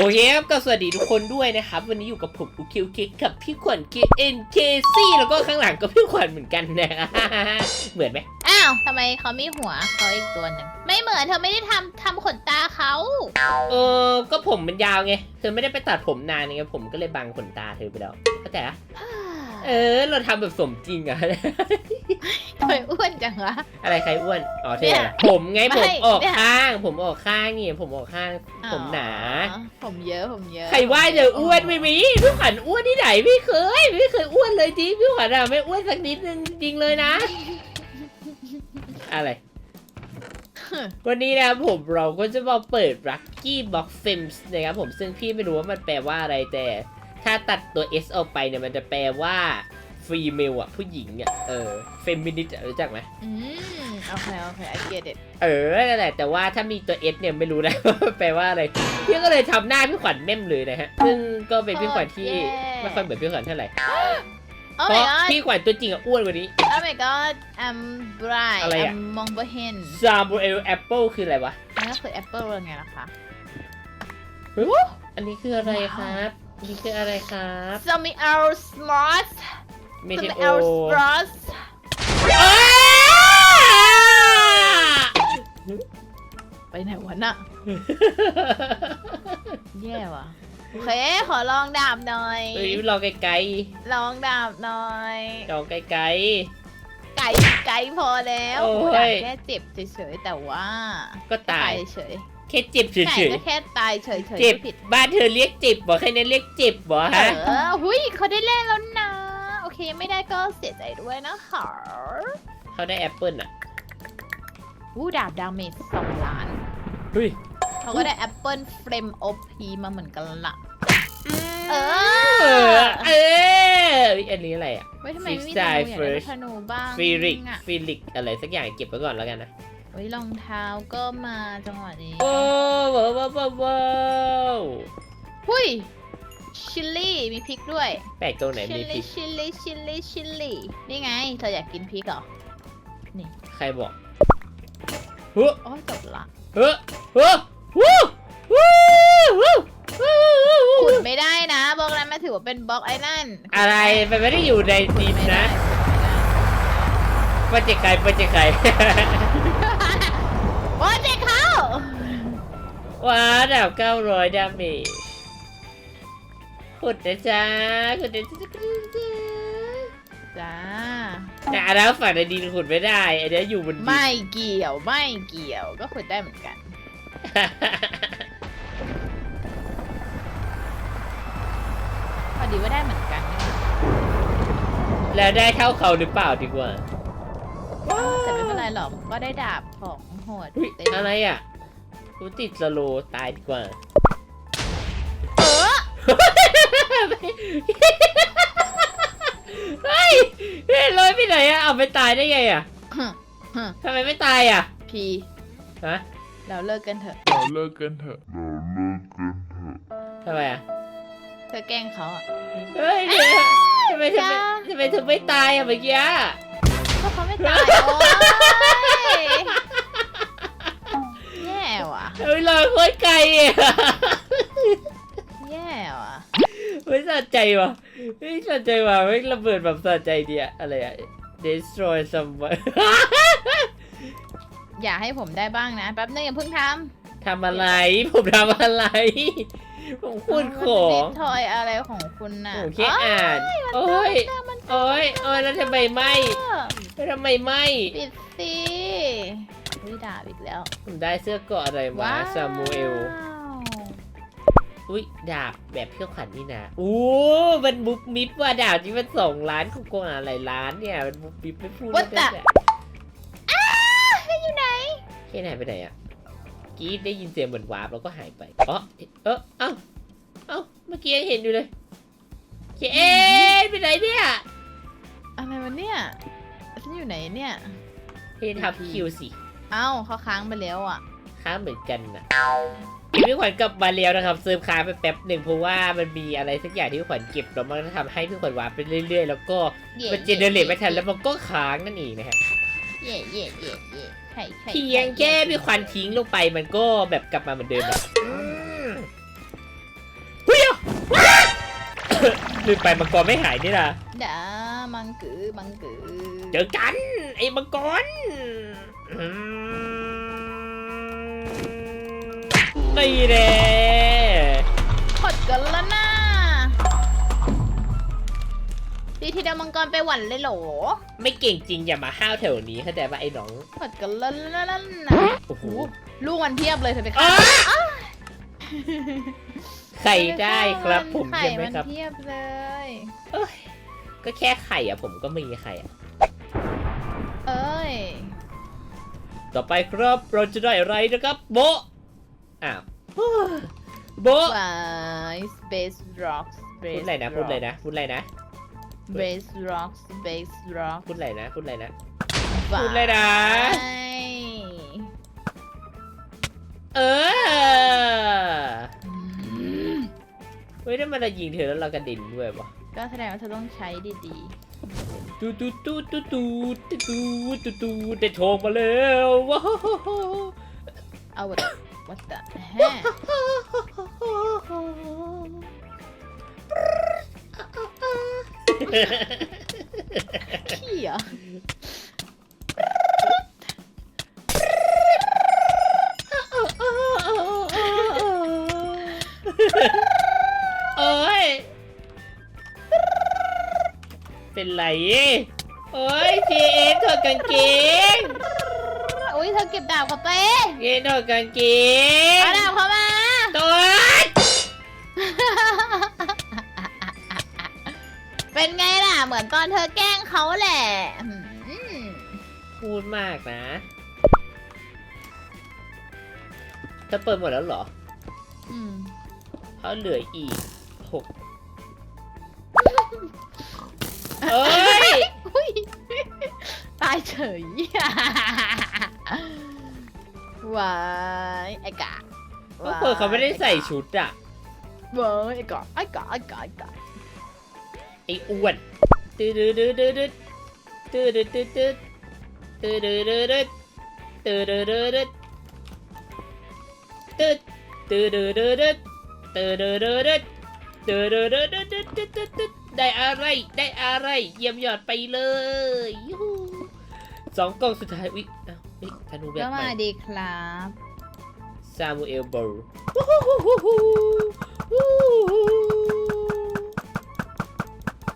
โอเคครับก็สวัสดีทุกคนด้วยนะครับ วันนี้อยู่กับผมอุคิวคิกกับพี่ขวัญ KNKC แล้วก็ข้างหลังก็พี่ขวัญเหมือนกันนะ เหมือนไหมอ้าวทำไมเขามีหัวเขาอีกตัวหนึ่งไม่เหมือนเธอไม่ได้ทำทำขนตาเขาเออก็ผมมันยาวไงเธอไม่ได้ไปตัดผมนานไงผมก็เลยบังขนตาเธอไปแล้วเข้าใจปะ เออ เราทำแบบสมจริงอะ ทำไมอ้วนจังวะ อะไรใครอ้วน อ๋อเธเนี่อยเหรอผมไงไม่ผมออกเนี่ย ข้าง ผมออกข้างนี่ผมออกข้าง ผมหนา อ๋อผมเยอะผมเยอะใครว่าจะอ้วนไม่มีพี่ขวัญอ้วนที่ไหนไม่เคยไม่เคยอ้วนเลยจริงพี่ขวัญอะไม่อ้วนสักนิดนึงจริงเลยนะ อะไร วันนี้นะครับผมเราก็จะมาเปิด Lucky Box Films นะครับผมซึ่งพี่ไม่รู้ว่ามันแปลว่าอะไรแต่ ถ้าตัดตัว S ออกไปเนี่ยมันจะแปลว่า female อะผู้หญิงอะเออ feminist อะรู้จักไหมอืมโอเคโอเค I get it เออนั่นแหละแต่ว่าถ้ามีตัว S เนี่ยไม่รู้นะว่าแปลว่าอะไรพี่ก็เลยทำหน้าพี่ขวัญเม่มเลยนะฮะ ซึ่งก็เป็นพี่ขวัญที่โคตรแย่ไม่ค่อยเหมือนพี่ขวัญเท่าไหร่ Oh เพ my ราะ god พี่ขวัญตัวจริงอะอ้วนกว่านี้ Oh my god I'm bright อะไรอะ I'm มองบ่เห็น Samuel Apple คืออะไรวะนั่นก็คือ Apple ยังไงล่ะคะอันนี้คืออะไรครับอั นนี้คืออะไรครับ Some L smart ไม่ใช่ Some โอ L smart อ้าไปไหนวะน่ะ แย่ว่ะโอเคขอลองดาบหน่อย เฮ้ยรอไกลลองดาบหน่อย ๆรอไกล ไก่ไก่พอแล้วโอ้ยอยากแค่เจ็บเฉยๆแต่ว่าๆก็ตาย เฉย แค่เจ็บเฉๆไก่ยก็แค่ตายเฉยๆๆเจ็บ ไม่ผิดบ้านเธอเรียกเจ็บบ่แค่นี้เรียกเจ็บบ่เอฮะ อหุยเขาได้เล่นแล้วนะ โอเคไม่ได้ก็เสียใจด้วยนะคะเขาได้แอปเปิลอะวู้ดาบดาเมจสองล้าน เฮ้ย เขาก็ได้แอปเปิลเฟรมโอพีมาเหมือนกันละเอเออ อเอออันนี้อะไรอะเฮ้ยทำไมไม่มีธนู Freestyle อยากได้ first ธนูบ้างฟิลิก อะฟิลิก อะไรสักอย่างเก็บไว้ก่อนแล้วกันนะเฮ้ยรองเท้าก็มาจังหวะนี้โอ้ว้าวว้าวว้าวว้าวหุยชิลลี่มีพริกด้วยแปลกตรงไหนชิมีลพริลี่กชิลลี่ชิลลี่ชิลลี่นี่ไงเธออยากกินพริกเหรอใครบอกเฮ้อโอ้ยจบละเฮ้อเฮ้อวู้วู้วู้วู้วู้ขุดไม่ได้นะบล็อกนั้นมาถือว่าเป็นบล็อกไอ้นั่นอะไรมันไม่ได้อยู่ในดินไม่ได้นะปัจเจกไก่ปัจเจกไก่โอ้ยเจ๊เขา ว้าดาบเก้าร้อยดาเมจขุดนะจ๊ะขุดนะจ๊ะขุดนะจ๊ะจ้า แต่อันนั้นฝั่งในดินขุดไม่ได้ อันนี้อยู่บนดิน ไม่เกี่ยวไม่เกี่ยวก็ขุดได้เหมือนกัน พอดีว่าได้เหมือนกันแล้วได้เท่าเขาหรือเปล่าดีกว่า แต่ไม่เป็นไรหรอกก็ได้ดาบของโหดอุ๊ยเต็มอะไรอะ กูติดสโลว์ตายดีกว่า เออเฮ้ยเฮ้ยลอยไปไหนอะเอาไปตายได้ไงอะทำไมไม่ตายอะพีฮะเราเลิกกันเถอะ เราเลิกกันเถอะทำไมอะเธอแกล้งเขาอะเฮ้ยเดี๋ยวทำไมทำไมจ้าทำไมถึงไม่ตายอะเมื่อกี้อะก็เขาไม่ตายโอ้ยแย่ว่ะ เฮ้ยลอยโคตรไกลอะแย่ว่ะไม่สะใจว่ะไม่สะใจว่ะไม่ระเบิดแบบสะใจดีอะอะไรอะ destroy someone อย่าให้ผมได้บ้างนะ แป๊บนึงอย่าเพิ่งททำอะไร ผมทำอะไร ผมำพูดของทอยอะไรของคุณน่ะผมแค่อ่าน โอ้ยโอ้ยโอ้ยแล้วทำไมไม่เออแล้วทำไมไม่ ปิดสิ วิดาบอีกแล้วผมได้เสื้อเกราะอะไรมาซามูเอล อุ้ยดาบแบบเพี้ยวขันนี่นะโอ้มันบุบมิบว่าดาบที่มันสองล้านกูกงอะไรล้านเนี่ย มันบุบมิบไม่พูด What ไม่ได้ the อ้าอยู่ไหน แค่ไหนไปไหนอะกรีดได้ยินเสียงเหมือนวาร์ปแล้วก็หายไปอ๋อเออเอ้าเอ้าเมื่อกี้ยังเห็นอยู่เลยเคเอ๊ะไปไหนเนี่ยอะไรวะเนี่ยฉันอยู่ไหนเนี่ยให้ทำคิวสิ เอ้าเขาค้างไปแล้วอะ ค้างเหมือนกันนะพี่ขวัญกลับมาแล้วนะครับเซิร์ฟค้างไปแป๊บหนึ่งเพราะว่ามันมีอะไรสักอย่างที่พี่ขวัญเก็บแล้วมันทำให้พี่ขวัญวาร์ปไปเรื่อยๆ แล้วก็เย่มันเจเนเรตไม่ทันแล้วมันก็ค้างนั่นเองนะฮะเย่เย่เย่เย่ใช่ใช่เพียงแค่พี่ขวัญทิ้งลงไปมันก็แบบกลับมาเหมือนเดิมอะ ลืมไปมังกรไม่หายนี่นะดามังกือมังกือเจอกัน ไอ้มังกรอืมนี่แน่ขดกันแล้วนะดีทีเดียวมังกรไปหวันเลยเหรอไม่เก่งจริงอย่ามาห้าวแถวนี้เข้าใจป่ะไอ้น้องขดกันแล้วนะโอ้โห ลูกมันเพียบเลยเธอไปอ้าฆ่า ไข่ได้ครับผมไข่ใช่ไหมมันครับเพียบเลย เอ้ยก็แค่ไข่อะผมก็มีไข่อะเอ้ย ต่อไปครับเราจะได้อะไรนะครับ โบะอ้าวโบะวาย space rocks พูดอะไรนะพูดอะไรนะพูดอะไรนะ space rocks space rocks พูดอะไรนะพูดอะไรนะ พูดเลยนะเออเฮ้ยถ้ามันจะยิงเธอแล้วเรากระเด็นด้วยวะก็แสดงว่าเธอต้องใช้ดีตูตูตูตูตูตูตูตูตูได้โทรมาแล้วว้าวๆเอา what what the แฮะขี้เหรอเอ้ ยเป็นไรเอ้ยเจเอ็นถอดกางเกงอุ้ยเธอเก็บดาบเขาไปเอ็นถอดกางเกงเอาดาบเขามาตัวเป็นไงล่ะ เหมือนตอนเธอแกล้งเขาแหละอืมพูดมากนะจะเปิดหมดแล้วเหรออืม เขาเหลืออีก หกเอ้ย อุ้ยตายเฉยวายไอ้กะพวกคนเขาไม่ได้ใส่ชุดอะเว้ยไอ้กะไอ้กะไอ้กะไอ้กะไอ้อ้วนตื้อดื้อดื้อดื้อดื้อตื้อดื้อดื้อดื้อตื้อดื้อดื้อดื้อตื้อดื้อดื้อดื้อตื้อตื้อดื้อดื้อดื้อตื้อดื้อดื้อดื้อตื้อดื้ อดื้อดื้อดื้อดื้อดื้อดื้อได้อะไร ได้อะไร เยี่ยมยอดไปเลยยูหูสองกล่องสุดท้ายอุ๊ยอ้าวเฮ้ยธนูแบก็บใหมาม่ดีครับซามูเอลโบร์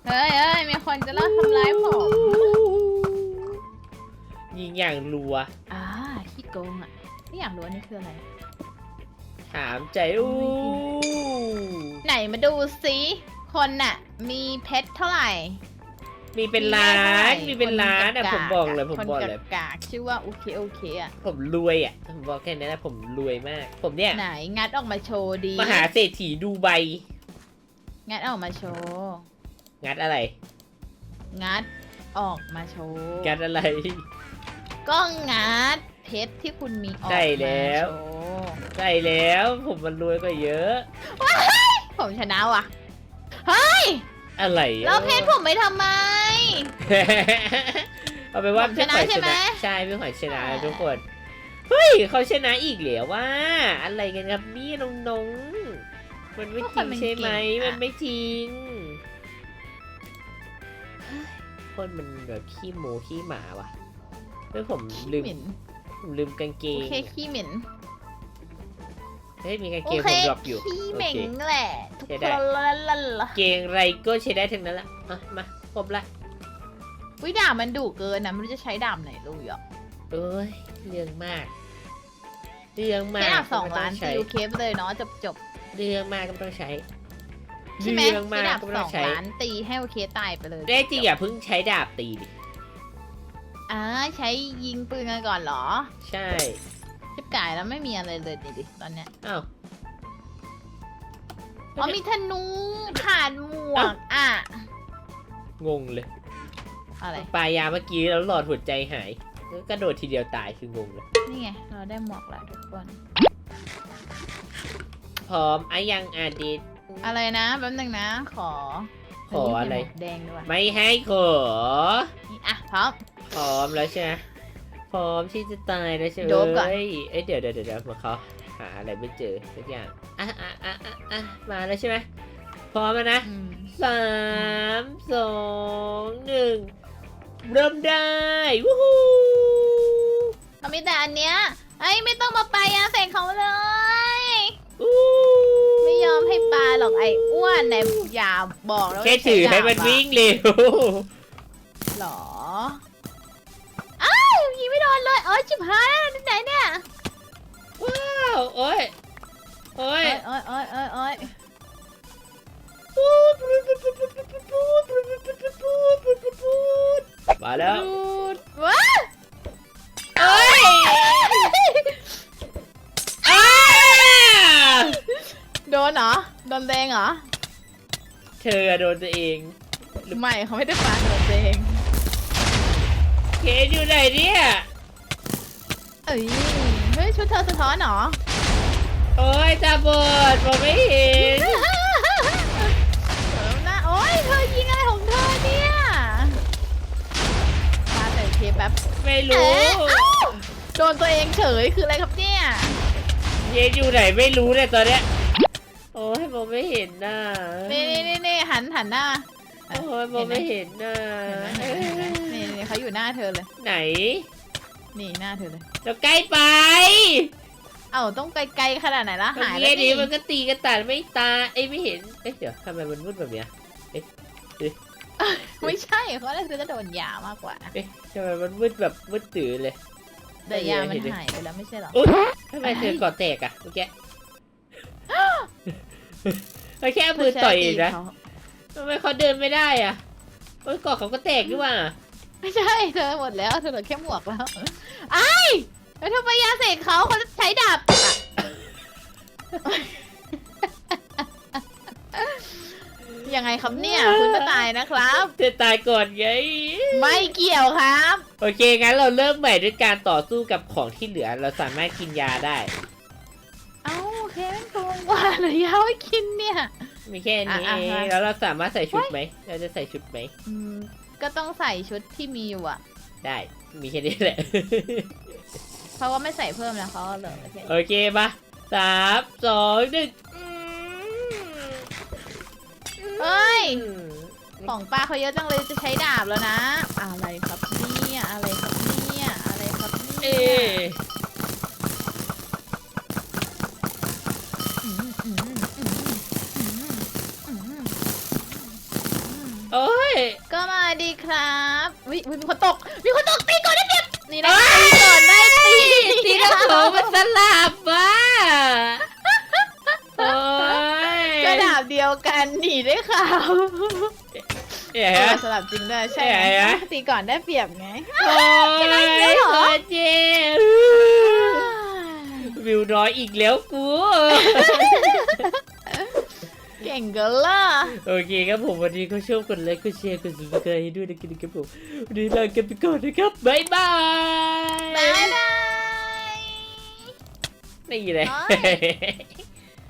เฮ้ยเฮ้ยมีคนจะเล่าทำร้ายผมยิงอย่างรัว อ่าขี้โกงอะไม่อยากรู้อันนี้คืออะไร ถามใจอู้ ไหนมาดูสิคนน่ะ มีเพชรเท่าไหร่มีเป็นล้านมีเป็นล้านอะคผมบอกเลยผมคนบอกเลยกากๆชื่อว่าโอเคโอเคอะผมรวยอะผมบอกแค่นี้นะผมรวยมาก ผมเนี่ยไหนงัดออกมาโชว์ดีมหาเศรษฐีดูไบงัดออกมาโชว์งัดอะไร งัดออกมาโชว์งัดอะไร ก็งัดเพชรที่คุณมีออกใช่มาแล้วโชว์ใช่แล้ว ผมมันรวยกว่าเยอะ ผมชนะว่ะ เฮ้ย อะไรแล้วเพชรผมไม่ทำไม เอาไปนว่าผมชนะพี่ขวัญใช่ไหมใช่พี่ขวัญชนะใช่ทุกคน เฮ้ยเขาชนะอีกเหรอว่า อะไรกันครับนี่น้องๆมันไม่จริงใช่ไหมมันไม่จริงเฮ้ยคนมันแบบขี้หมูขี้หมาว่ะเฮ้ยผมลืมเหม็นผมลืมกางเกโองเคขี้เหม็น เฮ้ยมีกางโอเกงเคผมดรอปอยู่ขี้โอเหม็นเคแหละทุกใช้คได้นละละละเกงอะไรก็ใช้ได้ทั้งนั้นละอะมาครบละวิดาบมันดุเกินนะไม่รู้จะใช้ดาบไหนรู้หรอกเอ้ยเรื่องมากเรื่องมาใช้กดาบสองก็ไม่ต้ล้านใช้ตีโอเคไปเลยเนาะจบจบเรื่องมากก็ไม่ต้องใช้ๆใช่ไหมเรื่องใช้มากดาบก็ไม่สต้อองงใช้ล้านตีให้โอเคตายไปเลยได้จริงอย่าเพิ่งใช้ดาบตีดิอ่าใช้ยิงปืนกันก่อนเหรอ ใช่ ชิบก่ายแล้วไม่มีอะไรเลยดิดิตอนเนี้ยอ้าว อ๋อมีธนูผ่านหมวกอะ งงเลยอะไร ปลายาเมื่อกี้แล้วหลอดหัวใจหายแล้วกระโดดทีเดียวตายคืองงเลย นี่ไง เราได้หมวกแล้วทุกคน พร้อมอายังอาดิต อะไรนะแป๊บนึงนะ ขอขออะไรนนี้มีหมวกแดงด้วย ไม่ให้ขอ นี่อะพร้อม พร้อมแล้วใช่ไหม พร้อมที่จะตายแล้วใช่ไหมโดบก่อนเอ้ยเอ้ยเดี๋ยวเดี๋ยวเดี๋ยวเหมาเขาหาอะไรไม่เจอสักอย่างอะอะอะอะอะมาแล้วใช่ไหมพร้อมแล้วนะอืมสามสองหนึ่งเริ่มได้วู้ฮู้เขามีแต่อันเนี้ยไอ้ยไม่ต้องมาปายาใส่เขาเลย อู้ ไม่ยอมให้ปลาหรอกไอ้อ้วนไหนอย่าบอกแล้วแค่ถือให้มันวิ่งเร็วหรออ้ อ้ยจิบหายแล้วไหนเนี่ยว้าวโอ้ยโอ้โอ้ยยโอ้ยโอ้ยโอ้ยโอ้ยมาแล้วดูดว้าเอ้ยอ้าโดนเหรอ โดนแดงเหรอ เธอโดนตัวเองไม่เขาไม่ได้ปาโดนแดงเคสอยู่ไหนเนี่ยเอ้ ยเฮ้ยชุดเธอสะท้อนเหรอโอ้ยตาบอดมองไม่เห็นเออนะโอ้ยเธอยิงอะไรของเธอเนี่ยมาใส่เทปแป๊บไม่เอ๊รู้ะเอ้าโดนตัวเองเฉยคืออะไรครับเนี่ยเคสอยู่ไหนไม่รู้เนี่ยตอนเนี้ยโอ้ยมองไม่เห็นหน้านี่นี่นี่นี่หันหันหน้าโอ้ยมองไม่เห็นหน้าเห็นไหมเห็นไหมนี่นี่เขาอยู่หน้าเธอเลย ไหน นี่หน้าเธอเลยเราใกล้ไปเอ้าต้องไกลๆขนาดไหนละหายเมื่แล้อวกี้นี่นี้มันก็ตีกันตัดไม่ตาเอ้ยไม่เห็น เอ้ยเดี๋ยวทำไมมันมืดแบบเนี้ย ไม่ใช่เขาน่าจะโดนยามากกว่าเอ๊ะทำไมมันมืดแบบมืดตื่นเลย แต่ยามันหายไปแล้วไม่ใช่เหรออุ๊ยทำไมเธอกอดแตกอะเมื่อกี้ เราแค่เอามือต่อยเองนะเขาทำไมเขาเดินไม่ได้อะโอ้ยกอดเขาก็แตกด้วยว่ะ ไม่ใช่เธอหมดแล้วเธอเหลือแค่หมวกแล้วไอ้ายแล้วทำไมยาเสกเขาเขาใช้ดาบอะยังไงครับเนี่ย คุณก็ตายนะครับ เธอตายก่อนไงไม่เกี่ยวครับ โอเค งั้นเราเริ่มใหม่ด้วยการต่อสู้กับของที่เหลือ เราสามารถกินยาได้ เอ้าโอเคแม่งโกงกว่าเลยยาไว้กินเนี่ย มีแค่นี้อะเออะงฮะแล้วเราสามารถใส่ชุดไหม เราจะใส่ชุดไหม อืม ก็ต้องใส่ชุดที่มีอยู่อะได้มีแค่นี้แหละ เพราะว่าไม่ใส่เพิ่มแล้วเขาเหลือแค่นี้โอเคปะสามสองหนึ่งเฮ้ยอืมของป้าเขาเยอะจังเลยจะใช้ดาบแล้วนะ อะไรครับเนี่ยอะไรครับเนี่ยอะไรครับเอเนี่ย ครับวิวิมีคนตก มีคนตกตีก่อนได้เปรียบนี่นะตีก่อนได้เปรียบตีน้ำโขงมันสลับว่ะโอ้ยก็ดาบเดียวกันหนีได้ข่าวเอ๋เออสลับจริงด้วยใช่ไหมเอ๊ะตีก่อนได้เปรียบไง โอ้ยชนะอีกแล้วเหรอโคตรเจ็บวิวน้อยอีกแล้วกูเก่งเกันล่ะโอเคครับผมวันนี้ก็ชอบกดไลค์กดแชร์กดซับสไครต์ให้ด้วยนะครับผมวันนี้ลากันไปก่อนนะครับบ๊ายบายบ๊ายบายนี่แหละโอ้ย